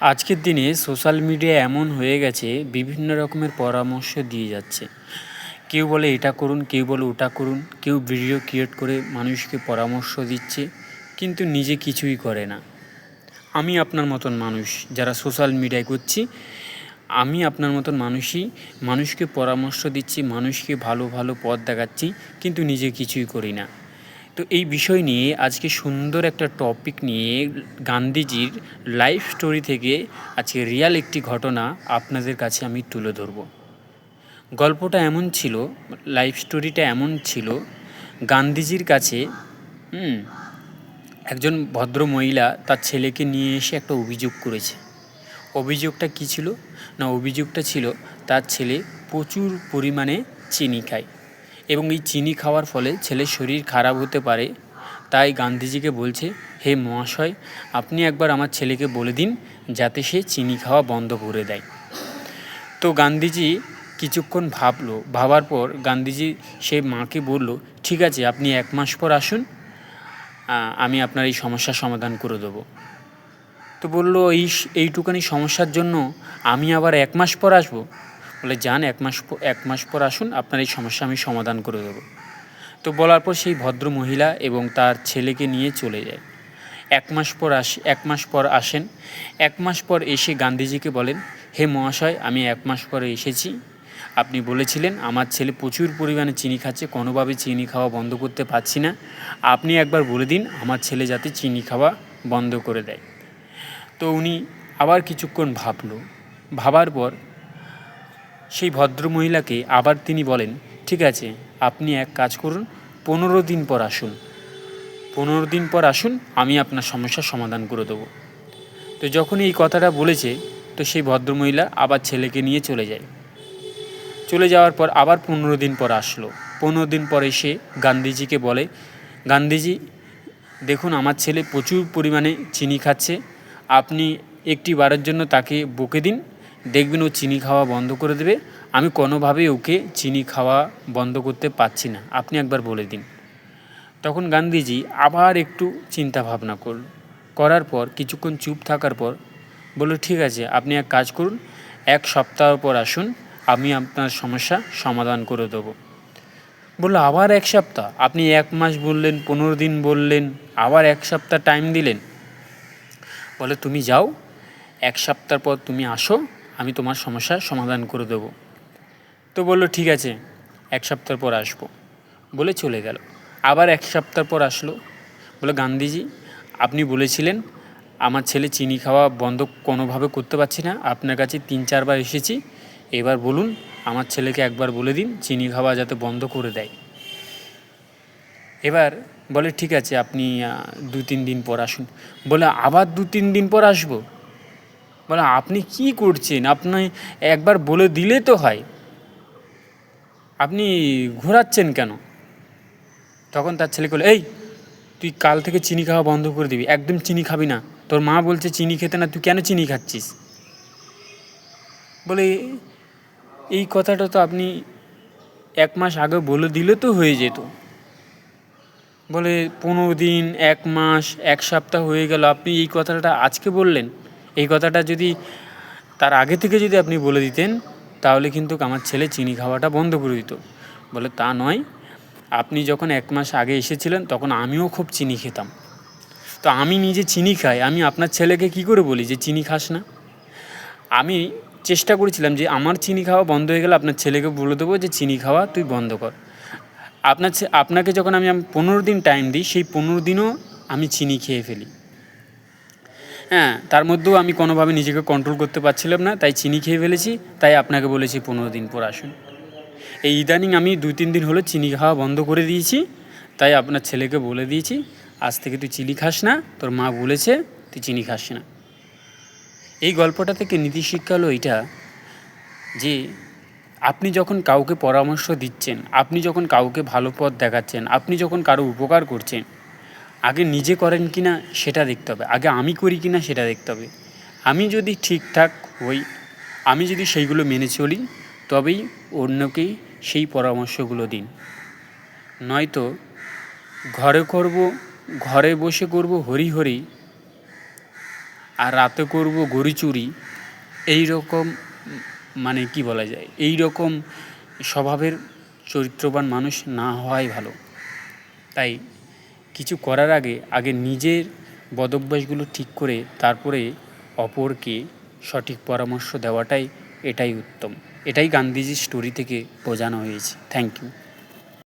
আজকের দিনে social media এমন হয়ে গেছে, বিভিন্ন রকমের পরামর্শ দিয়ে যাচ্ছে। কেউ বলে এটা করুন, কেউ বলে ওটা করুন, কেউ ভিডিও ক্রিয়েট করে মানুষকে পরামর্শ দিচ্ছে, কিন্তু নিজে কিছুই করে না। আমি আপনার মতন মানুষ যারা সোশ্যাল মিডিয়ায় করছি, আমি আপনার মতন মানুষই মানুষকে পরামর্শ দিচ্ছি, মানুষকে ভালো ভালো পথ দেখাচ্ছি, কিন্তু নিজে কিছুই করি না। তো এই বিষয় নিয়ে আজকে সুন্দর একটা টপিক নিয়ে গান্ধীজির লাইফ স্টোরি থেকে আজকে রিয়াল একটি ঘটনা আপনাদের কাছে আমি তুলে ধরব। গল্পটা এমন ছিল লাইফ স্টোরিটা এমন ছিল, গান্ধীজির কাছে একজন ভদ্র মহিলা তার ছেলেকে নিয়ে এসে একটা অভিযোগ করেছে। অভিযোগটা কী ছিল? না, অভিযোগটা ছিল তার ছেলে প্রচুর পরিমাণে চিনি খায়। এবং এই চিনি খাওয়ার ফলে ছেলের শরীর খারাপ হতে পারে। তাই গান্ধীজিকে বলছে, হে মহাশয়, আপনি একবার আমার ছেলেকে বলে দিন, যাতে সে চিনি খাওয়া বন্ধ করে দেয়। তো গান্ধীজি কিছুক্ষণ ভাবলো। ভাবার পর গান্ধীজি সে মাকে বলল, ঠিক আছে, আপনি এক মাস পর আসুন আমি আপনার এই সমস্যার সমাধান করে দেবো। তো বলল, এই এইটুকানি সমস্যার জন্য আমি আবার এক মাস পর আসব? বলে, যান, এক মাস এক মাস পর আসুন, আপনার এই সমস্যা আমি সমাধান করে দেবো। তো বলার পর সেই ভদ্র মহিলা এবং তার ছেলেকে নিয়ে চলে যায়। এক মাস পর আস, এক মাস পর আসেন। এক মাস পর এসে গান্ধীজিকে বলেন, হে মহাশয়, আমি এক মাস পরে এসেছি। আপনি বলেছিলেন, আমার ছেলে প্রচুর পরিমাণে চিনি খাচ্ছে, কোনোভাবে চিনি খাওয়া বন্ধ করতে পারছি না। আপনি একবার বলে দিন, আমার ছেলে যাতে চিনি খাওয়া বন্ধ করে দেয়। তো উনি আবার কিছুক্ষণ ভাবল। ভাবার পর সেই ভদ্র মহিলাকে আবার তিনি বলেন, ঠিক আছে, আপনি এক কাজ করুন, পনেরো দিন পর আসুন। পনেরো দিন পর আসুন, আমি আপনার সমস্যার সমাধান করে দেবো। তো যখন এই কথাটা বলেছে, তো সেই ভদ্রমহিলা আবার ছেলেকে নিয়ে চলে যায়। চলে যাওয়ার পর আবার পনেরো দিন পর আসলো। পনেরো দিন পর এসে গান্ধীজিকে বলে, গান্ধীজি, দেখুন, আমার ছেলে প্রচুর পরিমাণে চিনি খাচ্ছে। আপনি একটি বারের জন্য তাকে বকে দিন দেখবেন ও চিনি খাওয়া বন্ধ করে দেবে। আমি কোনোভাবেই ওকে চিনি খাওয়া বন্ধ করতে পারছি না। আপনি একবার বলে দিন। তখন গান্ধীজি আবার একটু চিন্তা ভাবনা করল। করার পর, কিছুক্ষণ চুপ থাকার পর বলল, ঠিক আছে, আপনি এক কাজ করুন। এক সপ্তাহ পর আসুন, আমি আপনার সমস্যা সমাধান করে দেবো। বলল, আবার এক সপ্তাহ? আপনি এক মাস বললেন, পনেরো দিন বললেন, আবার এক সপ্তাহ টাইম দিলেন? বলে, তুমি যাও, এক সপ্তাহ পর তুমি আসো আমি তোমার সমস্যার সমাধান করে দেবো। তো বলল, ঠিক আছে, এক সপ্তাহ পর আসব। বলে চলে গেল। আবার এক সপ্তাহ পর আসলো। বলে গান্ধীজি, আপনি বলেছিলেন, আমার ছেলে চিনি খাওয়া বন্ধ কোনোভাবে করতে পারছি না। আপনার কাছে তিন চারবার এসেছি। এবার বলুন, আমার ছেলেকে একবার বলে দিন, চিনি খাওয়া যাতে বন্ধ করে দেয়। এবার বলে, ঠিক আছে, আপনি দু তিন দিন পর আসুন। বলে আবার দু তিন দিন পর আসব? বলে আপনি কি করছেন? আপনি একবার বলে দিলে তো হয়। আপনি ঘোরাচ্ছেন কেন? তখন তার ছেলে বলে, এই, তুই কাল থেকে চিনি খাওয়া বন্ধ করে দিবি। একদম চিনি খাবি না। তোর মা বলছে চিনি খেতে না, তুই কেন চিনি খাচ্ছিস? বলে, এই কথাটা তো আপনি এক মাস আগে বলে দিলে তো হয়ে যেত। বলে, পনেরো দিন, এক মাস, এক সপ্তাহ হয়ে গেল। আপনি এই কথাটা আজকে বললেন? এই কথাটা যদি তার আগে থেকে যদি আপনি বলে দিতেন, তাহলে কিন্তু আমার ছেলে চিনি খাওয়াটা বন্ধ করে দিত। বলে, তা নয়। আপনি যখন এক মাস আগে এসেছিলেন, তখন আমিও খুব চিনি খেতাম। তো আমি নিজে চিনি খাই। আমি আপনার ছেলেকে কি করে বলি যে, চিনি খাস না? আমি চেষ্টা করেছিলাম যে, আমার চিনি খাওয়া বন্ধ হয়ে গেলে আপনার ছেলেকে বলে দেবো যে, চিনি খাওয়া তুই বন্ধ কর। আপনার আপনাকে যখন আমি পনেরো দিন টাইম দিই, সেই পনেরো দিনও আমি চিনি খেয়ে ফেলি। হ্যাঁ তার মধ্যেও আমি কোনোভাবে নিজেকে কন্ট্রোল করতে পারছিলাম না, তাই চিনি খেয়ে ফেলেছি, তাই আপনাকে বলেছি পনেরো দিন পর আসুন। এই ইদানিং আমি দুই তিন দিন হলো চিনি খাওয়া বন্ধ করে দিয়েছি, তাই আপনার ছেলেকে বলে দিয়েছি, আজ থেকে তুই চিনি খাস না, তোর মা বলেছে তুই চিনি খাস না। এই গল্পটা থেকে নীতি শিক্ষা হলো এইটা যে, আপনি যখন কাউকে পরামর্শ দিচ্ছেন, আপনি যখন কাউকে ভালো পথ দেখাচ্ছেন, আপনি যখন কারও উপকার করছেন আগে নিজে করেন কি না সেটা দেখতে হবে। আগে আমি করি কি না সেটা দেখতে হবে। আমি যদি ঠিকঠাক হই, আমি যদি সেইগুলো মেনে চলি, তবেই অন্যকে সেই পরামর্শগুলো দিন। নয়তো ঘরে করব, ঘরে বসে করব হরি হরি, আর রাতে করব গরু চুরি, এই রকম মানে কি বলা যায়? এই রকম স্বভাবের চরিত্রবান মানুষ না হওয়াই ভালো। তাই কিছু করার আগে আগে নিজের বদভ্যাসগুলো ঠিক করে তারপরে অপরকে সঠিক পরামর্শ দেওয়াটাই এটাই উত্তম। এটাই গান্ধীজির স্টোরি থেকে বোঝানো হয়েছে। Thank you